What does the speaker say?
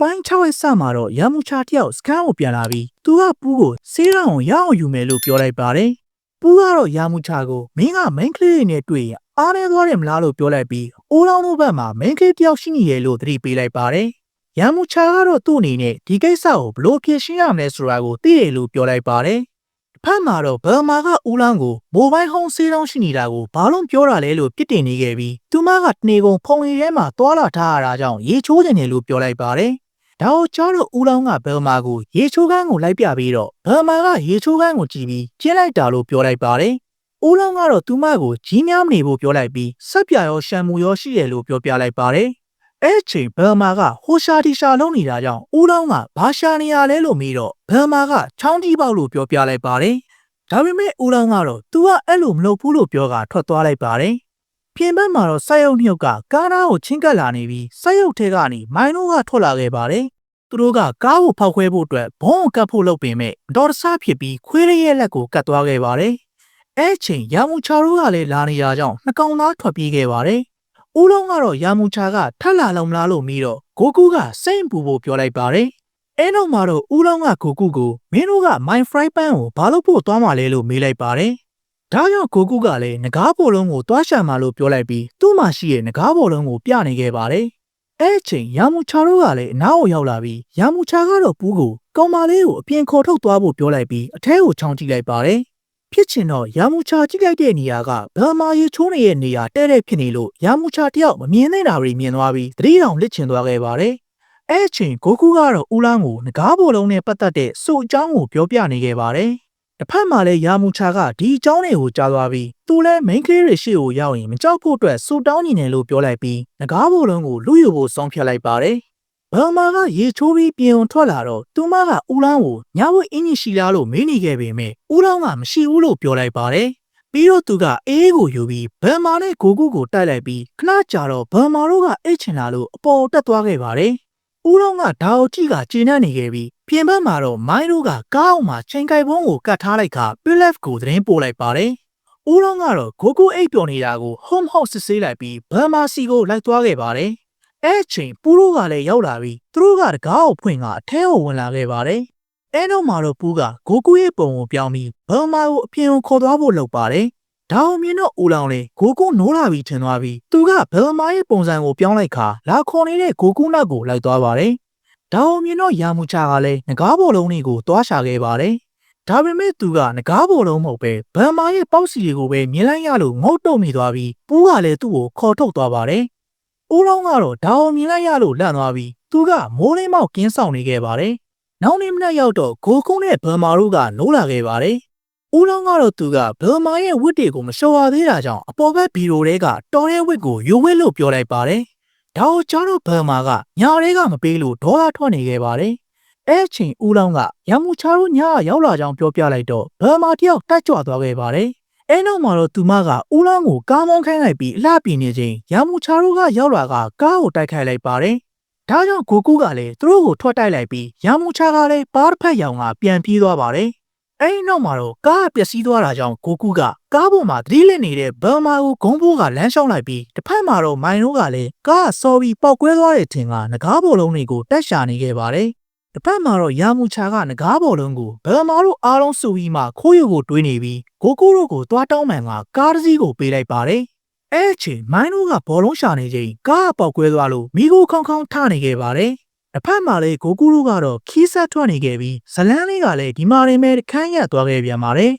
ပိုင်း6ရက်စမှာတော့ရမူချာတယောက်စကန်ကိုပြန်လာပြီးသူကပူးကိုဆေးရောင်ကိုရအောင်ယူမယ်လို့ပြောလိုက်ပါတယ်ပူးကတော့ရမူချာကိုမင်းကမိန်းကလေးတွေနဲ့တွေ့ရင်အားနေသွားတယ်မလားလို့ပြောလိုက်ပြီးအိုးလောင်းတို့ဘက်မှာမိန်းကလေးတယောက်ရှိနေရလို့သတိပေးလိုက်ပါတယ်ရမူချာကတော့သူ့အနေနဲ့ဒီကိစ္စကိုဘလို့ဖြေရှင်းရမလဲဆိုတာကိုသိတယ်လို့ပြောလိုက်ပါတယ်တစ်ဖက်မှာတော့ဘယ်မာကဦးလောင်းကိုမိုဘိုင်းဟုံးဆေးတောင်းရှိနေတာကိုဘာလို့ပြောတာလဲလို့ပြစ်တင်နေခဲ့ပြီးသူမကတနေကုန်ဖုန်ရီထဲမှာသွာလာထားရတာကြောင့်ရေချိုးနေတယ်လို့ပြောလိုက်ပါတယ် ဒါကိုကျောင်းတို့ဦးလောင်းကဘယ်မာကိုရေချိုးကန်းကိုလိုက်ပြပြီးတော့ဘယ်မာကရေချိုးကန်းကိုကြည့်ပြီးကျင်းလိုက်တာလို့ပြောလိုက်ပါတယ်ဦးလောင်းကတော့သူမကိုကြီးများမနေဖို့ပြောလိုက်ပြီးစက်ပြရောရှံမူရောရှိတယ်လို့ပြောပြလိုက်ပါတယ်အဲ့ချိန်ဘယ်မာကဟိုရှာတီရှာလုံးနေတာကြောင့်ဦးလောင်းကဘာရှာနေရလဲလို့မေးတော့ဘယ်မာကချောင်းတီးပေါက်လို့ပြောပြလိုက်ပါတယ်ဒါပေမဲ့ဦးလောင်းကတော့ "तू ကအဲ့လိုမလုပ်ဘူး လို့ပြောကထွက်သွားလိုက်ပါတယ်။ ပြင်ပန်းမှာတော့စိုက်ရုပ်နှစ်ယောက်ကကားနားကိုချင်းကပ်လာနေပြီးစိုက်ရုပ်ထဲကနေမိုင်းတို့ကထွက်လာခဲ့ပါတယ်။သူတို့ကကားကိုဖောက်ခွဲဖို့အတွက်ဘုံကိုကတ်ဖို့လုပ်ပေမဲ့မတော်တဆဖြစ်ပြီးခွေးရရဲ့လက်ကိုကတ်သွားခဲ့ပါတယ်။အဲ့ချိန်ရာမူချာတို့ကလည်းလာနေရကြောင်းနှကောင်သားထွက်ပြေးခဲ့ပါတယ်။ဦးလုံးကတော့ရာမူချာကထက်လာလုံးမလားလို့ပြီးတော့ဂိုကူကစိတ်ပူဖို့ပြောလိုက်ပါတယ်။အဲနောက်မှာတော့ဦးလောင်းကကိုကူကိုမင်းတို့က my fry pan ကိုဘာလို့ဖို့သွားမှလဲလို့မေးလိုက်ပါတယ်။ ဒါကြောင့်ကိုကူကလည်းငကားဘောလုံးကိုသွားရှာမှလို့ပြောလိုက်ပြီးသူ့မှာရှိတဲ့ငကားဘောလုံးကိုပြနေခဲ့ပါတယ်။အဲအချိန်ရာမူချာတို့ကလည်းအနားကိုရောက်လာပြီးရာမူချာကတော့ပူးကိုကောင်မလေးကိုအပြင်ခေါ်ထုတ်သွားဖို့ပြောလိုက်ပြီးအထဲကိုချောင်းကြည့်လိုက်ပါတယ်။ဖြစ်ချင်တော့ရာမူချာကြည့်လိုက်တဲ့နေရာကဘယ်မှာရေချိုးနေတဲ့နေရာတဲ့တဲ့ဖြစ်နေလို့ရာမူချာတယောက်မမြင်နိုင်တာတွေမြင်သွားပြီးသတိတောင်လစ်ချင်သွားခဲ့ပါတယ်။အဲ့အချိန်ဂိုကူကတော့ဦးလောင်းကိုငကားဘောလုံးနဲ့ပတ်သက်တဲ့စုအကြောင်းကိုပြောပြနေခဲ့ပါတယ်။ တစ်ဖက်မှာလည်းယာမူချာကဒီအကြောင်းတွေကိုကြားသွားပြီးသူလည်းမိန်းကလေးတွေရှေ့ကိုရောက်ရင်မကြောက်ဖို့အတွက်စုတောင်းနေတယ်လို့ပြောလိုက်ပြီးငကားဘောလုံးကိုလူယူဖို့ဆုံးဖြတ်လိုက်ပါတယ်။ဘယ်မှာကရေချိုးပြီးပြင်ုံထွက်လာတော့သူမကဦးလောင်းကိုညဝတ်အင်းကြီးရှိလားလို့မေးနေခဲ့ပေမဲ့ဦးလောင်းကမရှိဘူးလို့ပြောလိုက်ပါတယ်။ပြီးတော့သူကအေးကိုယူပြီးဘယ်မာနဲ့ဂိုကူကိုတိုက်လိုက်ပြီးခဏကြာတော့ဘယ်မာတို့ကအိတ်ချင်လာလို့အပေါ်တက်သွားခဲ့ပါတယ်။ ဦးလုံးကဒါကိုကြည့်ကကျေနပ်နေခဲ့ပြီးပြင်ပန်းမှာတော့မိုင်းတို့ကကားအောင်မှာချိန်ကိုက်ပုံးကိုကတ်ထားလိုက်ခါပီလက်ကိုသတင်းပို့လိုက်ပါတယ်။ဦးလုံးကတော့ဂိုကူအိတ်ပျော်နေတာကို home house စစ်ဆေးလိုက်ပြီးဘယ်မာစီကိုလိုက်သွားခဲ့ပါတယ်။အဲ့အချိန်ပူတို့ကလည်းရောက်လာပြီးသူတို့ကတကားကိုဖွင့်ကအထဲကိုဝင်လာခဲ့ပါတယ်။အဲတော့မှတော့ပူးကဂိုကူရဲ့ပုံကိုပြောင်းပြီးဘယ်မာကိုအပြင်ကိုခေါ်သွားဖို့လုပ်ပါတယ်။ ဒါအောင်မြင်တော့ဦးလောင်လေးဂိုကူနိုးလာပြီးထင်သွားပြီးသူကဘယ်မာရဲ့ပုံစံကိုပြောင်းလိုက်ခါလာခေါ်နေတဲ့ဂိုကူနောက်ကိုလိုက်သွားပါတယ်။ဒါအောင်မြင်တော့ယာမူချာကလည်းငကားဘောလုံးတွေကိုတွားရှာခဲ့ပါတယ်။ဒါပေမဲ့သူကငကားဘောလုံးမဟုတ်ပဲဘယ်မာရဲ့ပေါက်စီတွေကိုပဲမြင်လိုက်ရလို့ငုတ်တုတ်မိသွားပြီးပူးကလည်းသူ့ကိုခေါ်ထုတ်သွားပါတယ်။ဦးလောင်ကတော့ဒါအောင်မြင်လိုက်ရလို့လန့်သွားပြီးသူကမိုးလင်းမောက်ကင်းဆောင်နေခဲ့ပါတယ်။နောက်နေ့မနက်ရောက်တော့ဂိုကုန်းနဲ့ဘယ်မာတို့ကနိုးလာခဲ့ပါတယ်။ ဦးလောင်းကတော့သူကဘယ်မာရဲ့ဝတ်တွေကိုမလျှော်ရသေးတာကြောင့်အပေါ်ဘက်ဘီရိုတွေကတော်ရဲဝတ်ကိုယူဝတ်လို့ပြောလိုက်ပါတယ်။ဒါကိုကြားတော့ဘယ်မာကညာတွေကမပေးလို့ဒေါ်လာထွက်နေခဲ့ပါတယ်။အဲ့အချိန်ဦးလောင်းကရမူချာတို့ညာကရောက်လာကြောင်းပြောပြလိုက်တော့ဘယ်မာတယောက်တက်ကြွသွားခဲ့ပါတယ်။အဲနောက်မှာတော့သူမကဦးလောင်းကိုကားမောင်းခိုင်းလိုက်ပြီးအလှပြင်းနေချိန်ရမူချာတို့ကရောက်လာကကားကိုတိုက်ခိုက်လိုက်ပါတယ်။ဒါကြောင့်ကိုကူကလည်းသူတို့ကိုထွက်တိုက်လိုက်ပြီးရမူချာကလည်းပါးတစ်ဖက်ရောင်ကပြန်ပြေးသွားပါတယ်။ အဲဒီနောက်မှာတော့ကားကပျက်စီးသွားတာကြောင့်ကိုကူကကားပေါ်မှာသတိလစ်နေတဲ့ဘယ်မာကိုဂုံးဘိုးကလမ်းလျှောက်လိုက်ပြီးတစ်ဖက်မှာတော့မိုင်တို့ကလည်းကားကစော်ပြီးပောက်ကွဲသွားတဲ့ထင်ကငကားဘောလုံးတွေကိုတက်ရှာနေခဲ့ပါတယ်။တစ်ဖက်မှာတော့ရမူချာကငကားဘောလုံးကိုဘယ်မာတို့အားလုံးစုပြီးမှခိုးရုပ်ကိုတွေးနေပြီးကိုကူတို့ကိုသွားတောင်းမှန်ကကားတစ်စီးကိုပေးလိုက်ပါတယ်။အဲ့အချိန်မိုင်းတို့ကဘောလုံးရှာနေချိန်ကားကပေါက်ကွဲသွားလို့မိကိုခေါင်းခေါင်းထနေခဲ့ပါတယ်။ တစ်ဖက်မှာလည်းဂိုကူတို့ကတော့ခီးဆက်ထွက်နေခဲ့ပြီးဇလန်းလေးကလည်းဒီမာရင်မဲခန်းရက်သွားခဲ့ပြန်ပါတယ်